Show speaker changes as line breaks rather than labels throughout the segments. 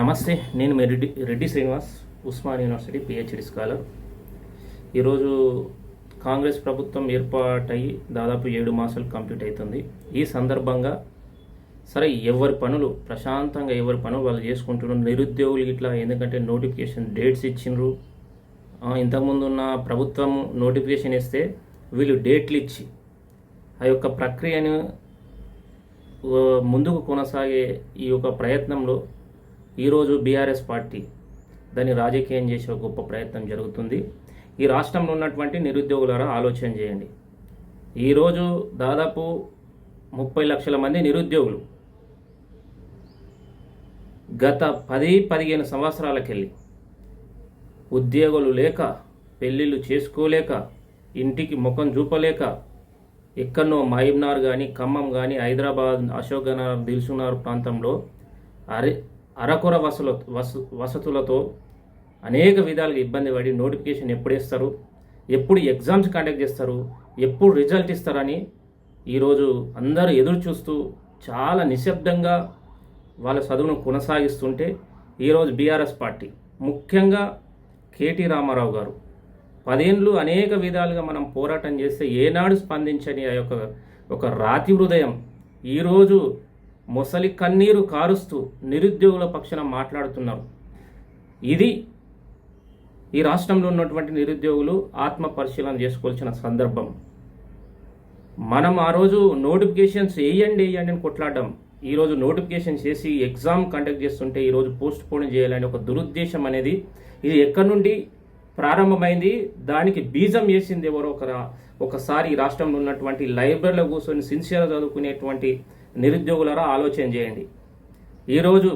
నమస్తే నేను మీ Reddy Reddy Srinivas Osman university PhD scholar. ఈరోజు కాంగ్రెస్ ప్రభుత్వం ఏర్పాటయ్యి దాదాపు ఏడు మాసాలు కంప్లీట్ అవుతుంది. ఈ సందర్భంగా సరే ఎవరి పనులు ప్రశాంతంగా ఎవరి పనులు వాళ్ళు చేసుకుంటున్నారు నిరుద్యోగులు ఇట్లా ఎందుకంటే నోటిఫికేషన్ డేట్స్ ఇచ్చిండ్రు. ఇంతకుముందు ఉన్న ప్రభుత్వం నోటిఫికేషన్ ఇస్తే వీళ్ళు డేట్లు ఇచ్చి ఆ యొక్క ప్రక్రియను ముందుకు కొనసాగే ఈ యొక్క ప్రయత్నంలో ఈరోజు బీఆర్ఎస్ పార్టీ దాన్ని రాజకీయం చేసే ఒక గొప్ప ప్రయత్నం జరుగుతుంది. ఈ రాష్ట్రంలో ఉన్నటువంటి నిరుద్యోగులారా ఆలోచన చేయండి. ఈరోజు దాదాపు ముప్పై లక్షల మంది నిరుద్యోగులు గత పది పదిహేను సంవత్సరాలకెళ్ళి ఉద్యోగులు లేక పెళ్ళిళ్ళు చేసుకోలేక ఇంటికి ముఖం చూపలేక ఎక్కడో మహబూబ్నగర్ కానీ ఖమ్మం కానీ హైదరాబాద్ అశోక్ నగర్ దిల్సునార్ ప్రాంతంలో. అరే అరకొర వసలు వస వసతులతో అనేక విధాలుగా ఇబ్బంది పడి నోటిఫికేషన్ ఎప్పుడు ఇస్తారు? ఎప్పుడు ఎగ్జామ్స్ కండక్ట్ చేస్తారు? ఎప్పుడు రిజల్ట్ ఇస్తారని ఈరోజు అందరూ ఎదురు చూస్తూ చాలా నిశ్శబ్దంగా వాళ్ళ చదువును కొనసాగిస్తుంటే ఈరోజు బీఆర్ఎస్ పార్టీ ముఖ్యంగా కేటీ రామారావు గారు. పదేండ్లు అనేక విధాలుగా మనం పోరాటం చేస్తే ఏనాడు స్పందించని ఆ యొక్క ఒక రాతి హృదయం ఈరోజు మొసలి కన్నీరు కారుస్తూ నిరుద్యోగుల పక్షాన మాట్లాడుతున్నారు. ఇది ఈ రాష్ట్రంలో ఉన్నటువంటి నిరుద్యోగులు ఆత్మ పరిశీలన చేసుకోవాల్సిన సందర్భం. మనం ఆ రోజు నోటిఫికేషన్స్ వేయండి వేయండి అని కొట్లాడడం ఈరోజు నోటిఫికేషన్ చేసి ఎగ్జామ్ కండక్ట్ చేస్తుంటే ఈరోజు పోస్ట్ పోన్ చేయాలని ఒక దురుద్దేశం అనేది ఇది ఎక్కడి నుండి ప్రారంభమైంది? దానికి బీజం వేసింది ఎవరో ఒక ఒకసారి ఈ రాష్ట్రంలో ఉన్నటువంటి లైబ్రరీలో కూర్చొని సిన్సియర్గా చదువుకునేటువంటి నిరుద్యోగులరా ఆలోచన చేయండి. ఈరోజు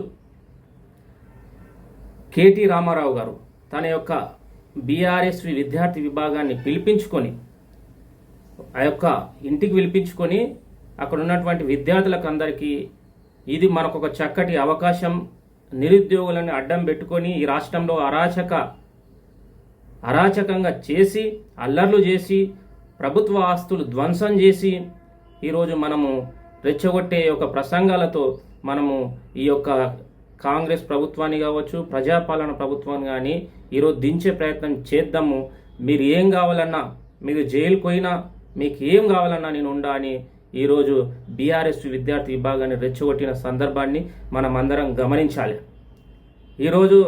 కేటీ రామారావు గారు తన యొక్క బీఆర్ఎస్వి విద్యార్థి విభాగాన్ని పిలిపించుకొని ఆ యొక్క ఇంటికి పిలిపించుకొని అక్కడ ఉన్నటువంటి విద్యార్థులకు అందరికీ ఇది మనకొక చక్కటి అవకాశం. నిరుద్యోగులను అడ్డం పెట్టుకొని ఈ రాష్ట్రంలో అరాచక అరాచకంగా చేసి అల్లర్లు చేసి ప్రభుత్వ ఆస్తులు ధ్వంసం చేసి ఈరోజు మనము రెచ్చగొట్టే యొక్క ప్రసంగాలతో మనము ఈ యొక్క కాంగ్రెస్ ప్రభుత్వాన్ని కావచ్చు ప్రజాపాలన ప్రభుత్వాన్ని కానీ ఈరోజు దించే ప్రయత్నం చేద్దాము. మీరు ఏం కావాలన్నా మీరు జైలుకు పోయినా మీకు ఏం కావాలన్నా నేను ఉండా అని ఈరోజు బీఆర్ఎస్ విద్యార్థి విభాగాన్ని రెచ్చగొట్టిన సందర్భాన్ని మనం అందరం గమనించాలి. ఈరోజు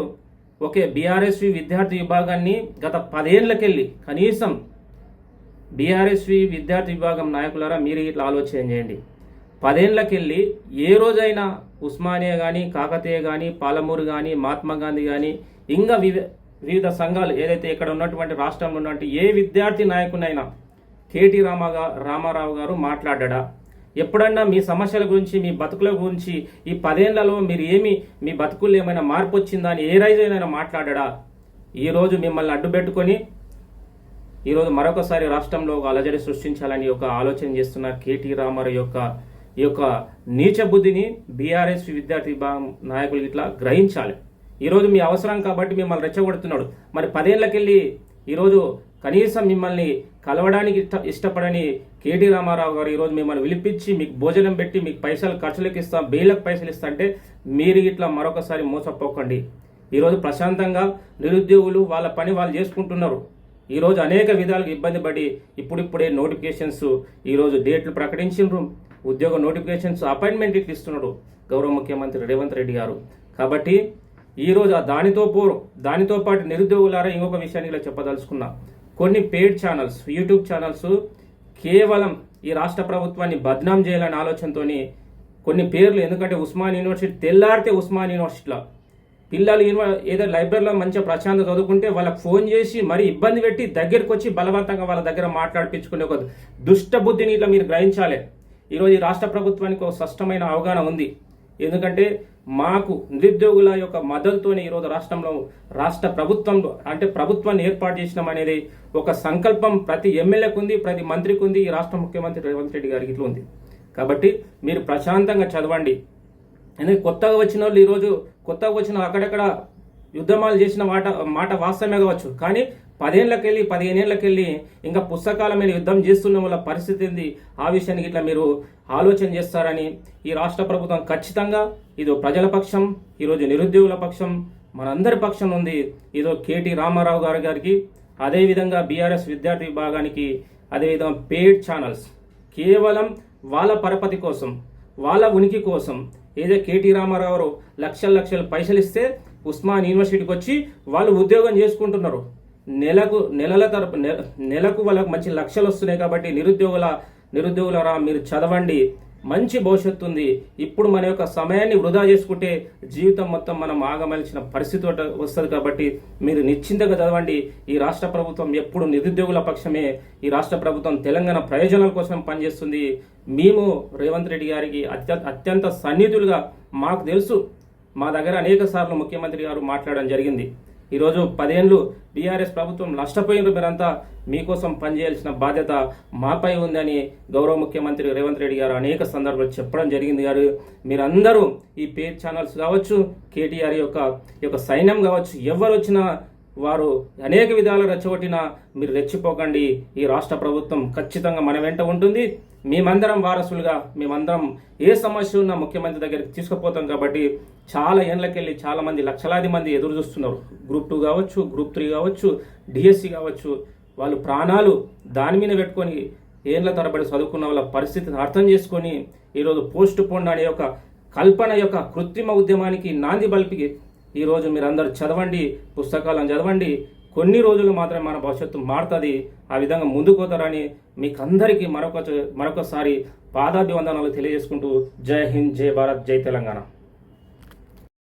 ఓకే బీఆర్ఎస్వి విద్యార్థి విభాగాన్ని గత పదేళ్ళకెళ్ళి కనీసం బీఆర్ఎస్వి విద్యార్థి విభాగం నాయకులారా మీరు ఇట్లా ఆలోచన చేయండి. పదేళ్ళకెళ్ళి ఏ రోజైనా ఉస్మానియా కానీ కాకతీయ కానీ పాలమూరు కానీ మహాత్మా గాంధీ కానీ ఇంకా వివిధ సంఘాలు ఏదైతే ఇక్కడ ఉన్నటువంటి రాష్ట్రంలో ఉన్నటువంటి ఏ విద్యార్థి నాయకునైనా కేటీ రామగా రామారావు గారు మాట్లాడా ఎప్పుడన్నా మీ సమస్యల గురించి మీ బతుకుల గురించి ఈ పదేళ్ళలో మీరు ఏమి మీ బతుకుల్లో ఏమైనా మార్పు వచ్చిందా అని ఏ రైజైనా మాట్లాడా ఈరోజు మిమ్మల్ని అడ్డు పెట్టుకొని ఈరోజు మరొకసారి రాష్ట్రంలో ఒక అలజడి సృష్టించాలని ఒక ఆలోచన చేస్తున్న కేటీ రామారావు యొక్క ఈ యొక్క నీచ బుద్ధిని బీఆర్ఎస్ విద్యార్థి నాయకులు ఇట్లా గ్రహించాలి. ఈరోజు మీ అవసరం కాబట్టి మిమ్మల్ని రెచ్చగొడుతున్నాడు. మరి పదేళ్ళకెళ్ళి ఈరోజు కనీసం మిమ్మల్ని కలవడానికి ఇష్ట ఇష్టపడని కేటీ రామారావు గారు ఈరోజు మిమ్మల్ని విలిపించి మీకు భోజనం పెట్టి మీకు పైసలు ఖర్చులకు ఇస్తాం బెయిలకు పైసలు ఇస్తా అంటే మీరు ఇట్లా మరొకసారి మోసపోకండి. ఈరోజు ప్రశాంతంగా నిరుద్యోగులు వాళ్ళ పని వాళ్ళు చేసుకుంటున్నారు. ఈరోజు అనేక విధాలుగా ఇబ్బంది పడి ఇప్పుడిప్పుడే నోటిఫికేషన్స్ ఈరోజు డేట్లు ప్రకటించిండ్రు. ఉద్యోగ నోటిఫికేషన్స్ అపాయింట్మెంట్ ఇట్లు ఇస్తున్నాడు గౌరవ ముఖ్యమంత్రి రేవంత్ రెడ్డి గారు. కాబట్టి ఈరోజు ఆ దానితో పో దానితో పాటు నిరుద్యోగులారా ఇంకొక విషయాన్ని ఇలా చెప్పదలుచుకున్నా. కొన్ని పెయిడ్ ఛానల్స్ యూట్యూబ్ ఛానల్స్ కేవలం ఈ రాష్ట్ర ప్రభుత్వాన్ని బద్నాం చేయాలనే ఆలోచనతోని కొన్ని పేర్లు ఎందుకంటే ఉస్మాన్ యూనివర్సిటీ తెల్లారితే ఉస్మాన్ యూనివర్సిటీలో పిల్లలు ఏదో లైబ్రరీలో మంచిగా ప్రశాంత చదువుకుంటే వాళ్ళకి ఫోన్ చేసి మరి ఇబ్బంది పెట్టి దగ్గరికి వచ్చి బలవంతంగా వాళ్ళ దగ్గర మాట్లాడిపించుకునే ఒక దుష్ట బుద్ధిని ఇట్లా మీరు గ్రహించాలి. ఈరోజు ఈ రాష్ట్ర ప్రభుత్వానికి ఒక స్పష్టమైన అవగాహన ఉంది. ఎందుకంటే మాకు నిరుద్యోగుల యొక్క మద్దతుతోనే ఈరోజు రాష్ట్రంలో రాష్ట్ర ప్రభుత్వంలో అంటే ప్రభుత్వాన్ని ఏర్పాటు చేసినాం అనేది ఒక సంకల్పం ప్రతి ఎమ్మెల్యేకు ఉంది ప్రతి మంత్రికి ఉంది ఈ రాష్ట్ర ముఖ్యమంత్రి రేవంత్ రెడ్డి గారికి ఇట్లా ఉంది. కాబట్టి మీరు ప్రశాంతంగా చదవండి. ఎందుకంటే కొత్తగా వచ్చిన వాళ్ళు ఈరోజు కొత్తగా వచ్చిన అక్కడక్కడ యుద్ధమాలు చేసిన మాట మాట వాస్తవమే కావచ్చు. కానీ పదేళ్ళకెళ్ళి పదిహేనేళ్ళకెళ్ళి ఇంకా పుస్తకాల మీద యుద్ధం చేస్తున్న వల్ల పరిస్థితి ఏంది? ఆ విషయానికి ఇట్లా మీరు ఆలోచన చేస్తారని ఈ రాష్ట్ర ప్రభుత్వం ఖచ్చితంగా ఇదో ప్రజల పక్షం ఈరోజు నిరుద్యోగుల పక్షం మనందరి పక్షం ఉంది. ఇదో కేటీ రామారావు గారి గారికి అదేవిధంగా బీఆర్ఎస్ విద్యార్థి విభాగానికి అదేవిధంగా పేడ్ ఛానల్స్. కేవలం వాళ్ళ పరపతి కోసం వాళ్ళ ఉనికి కోసం ఏదో కేటీ రామారావు లక్షల లక్షల పైసలు ఇస్తే ఉస్మాన్ యూనివర్సిటీకి వచ్చి వాళ్ళు ఉద్యోగం చేసుకుంటున్నారు. నెలకు నెలల తరపు నెలకు వాళ్ళకి మంచి లక్షలు వస్తున్నాయి కాబట్టి నిరుద్యోగుల నిరుద్యోగులరా మీరు చదవండి. మంచి భవిష్యత్తు ఉంది. ఇప్పుడు మన యొక్క సమయాన్ని వృధా చేసుకుంటే జీవితం మొత్తం మనం ఆగమలిచిన పరిస్థితి ఒకటి వస్తుంది కాబట్టి మీరు నిశ్చింతగా చదవండి. ఈ రాష్ట్ర ప్రభుత్వం ఎప్పుడు నిరుద్యోగుల పక్షమే ఈ రాష్ట్ర ప్రభుత్వం తెలంగాణ ప్రయోజనాల కోసం పనిచేస్తుంది. మేము రేవంత్ రెడ్డి గారికి అత్య అత్యంత సన్నిధులుగా మాకు తెలుసు మా దగ్గర అనేక సార్లు ముఖ్యమంత్రి గారు మాట్లాడడం జరిగింది. ఈరోజు పదేళ్ళు బీఆర్ఎస్ ప్రభుత్వం నష్టపోయిన మీరంతా మీకోసం పనిచేయాల్సిన బాధ్యత మాపై ఉందని గౌరవ ముఖ్యమంత్రి రేవంత్ రెడ్డి గారు అనేక సందర్భాలు చెప్పడం జరిగింది గారు. మీరందరూ ఈ పేజ్ ఛానల్స్ కావచ్చు కేటీఆర్ యొక్క యొక్క సైన్యం కావచ్చు ఎవరు వచ్చినా వారు అనేక విధాలు రెచ్చగొట్టినా మీరు రెచ్చిపోకండి. ఈ రాష్ట్ర ప్రభుత్వం ఖచ్చితంగా మన వెంట ఉంటుంది. మేమందరం వారసులుగా మేమందరం ఏ సమస్య ఉన్నా ముఖ్యమంత్రి దగ్గరికి తీసుకుపోతాం కాబట్టి చాలా ఏళ్ళకెళ్ళి చాలా మంది లక్షలాది మంది ఎదురు చూస్తున్నారు. గ్రూప్ టూ కావచ్చు గ్రూప్ త్రీ కావచ్చు డిఎస్సి కావచ్చు. వాళ్ళు ప్రాణాలు దాని మీద పెట్టుకొని ఏళ్ళ తరబడి చదువుకున్న వాళ్ళ పరిస్థితిని అర్థం చేసుకొని ఈరోజు పోస్ట్ పోండ్ అనే యొక్క కల్పన యొక్క కృత్రిమ ఉద్యమానికి నాంది బల్పికి ఈరోజు మీరందరూ చదవండి పుస్తకాలను చదవండి. కొన్ని రోజులు మాత్రమే మన భవిష్యత్తు మారుతుంది. ఆ విధంగా ముందుకు పోతారని మీకు అందరికీ మరొక మరొకసారి పాదాభివందనాలు తెలియజేసుకుంటూ జై హింద్ జై భారత్ జై తెలంగాణ.